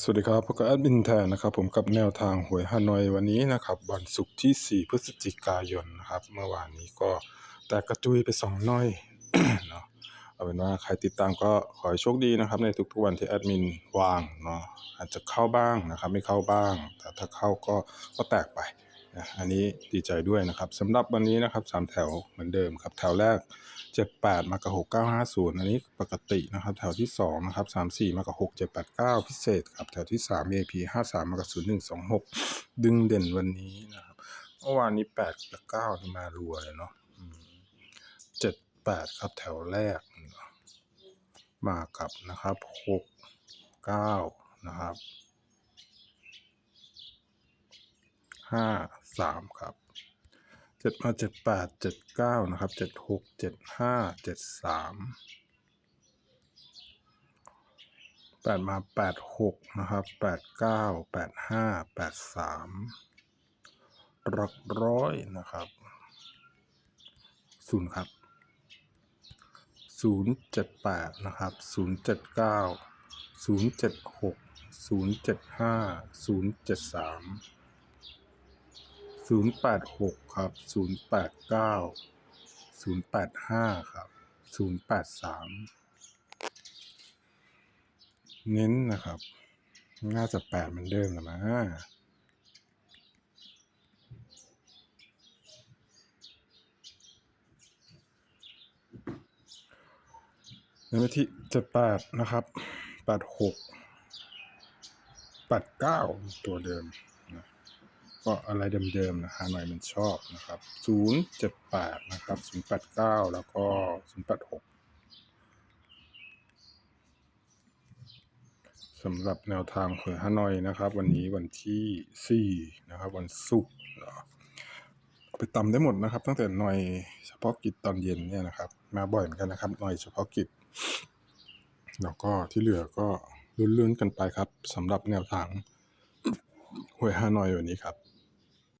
สวัสดีครับพบกับแอดมินแทนนะครับผมกับแนวทางหวยฮานอยวันนี้นะครับวันศุกร์ที่ 4 พฤศจิกายนนะครับเมื่อวานนี้ก็แตกกระจุยไปสองน้อยเนาะเอาเป็นว่าใครติดตามก็ขอให้โชคดีนะครับ ในทุกๆวันที่แอดมินวางเนาะอาจจะเข้าบ้างนะครับไม่เข้าบ้าง แต่ถ้าเข้าก็ก็แตกไป อันนี้ดีใจด้วยนะครับสำหรับวันนี้นะครับสามแถวเหมือนเดิมครับแถวแรก 78 มากับ6950 อันนี้ปกตินะครับแถวที่2นะครับ34 มากับ6789 พิเศษครับแถวที่3 VIP 53 มากับ0126 ดึงเด่นวันนี้นะครับเมื่อวานนี้8กับ9นี่มารัวเลยเนาะ78 ครับแถวแรก มากับนะครับ 6 9 นะครับ5 3ครับเจ็ดมาเจ็ดแปดเจ็ดเก้านะครับเจ็ดหกเจ็ดห้าเจ็ดสามแปดมาแปดหกนะครับแปดเก้าแปดห้าแปดสามหลักร้อยนะครับศูนย์ครับศูนย์เจ็ดแปดนะครับศูนย์เจ็ดเก้าศูนย์เจ็ดหกศูนย์เจ็ดห้าศูนย์เจ็ดสาม ศูนย์แปดหกครับศูนย์แปดเก้าศูนย์แปดห้าครับศูนย์แปดสามเน้นนะครับ น่าจะแปดเหมือนเดิมแหละมั้งในวิธีเจ็ดแปดนะครับแปดหกแปดเก้าตัวเดิม ก็อะไรเดิมๆนะฮะหน่อยมันชอบนะครับ 078 นะครับ 089 แล้วก็ 086สำหรับแนวทางหวยฮานอยนะครับ วันนี้วันที่ 4 นะครับ วันศุกร์เนาะเอาไปตำได้หมดนะครับ ตั้งแต่หน่อยเฉพาะกิจตอนเย็นเนี่ยนะครับ มาบ่อยเหมือนกันนะครับหน่อยเฉพาะกิจแล้วก็ที่เหลือก็ลุ้นๆกันไปครับสำหรับแนวทางหวยฮานอยวันนี้ครับ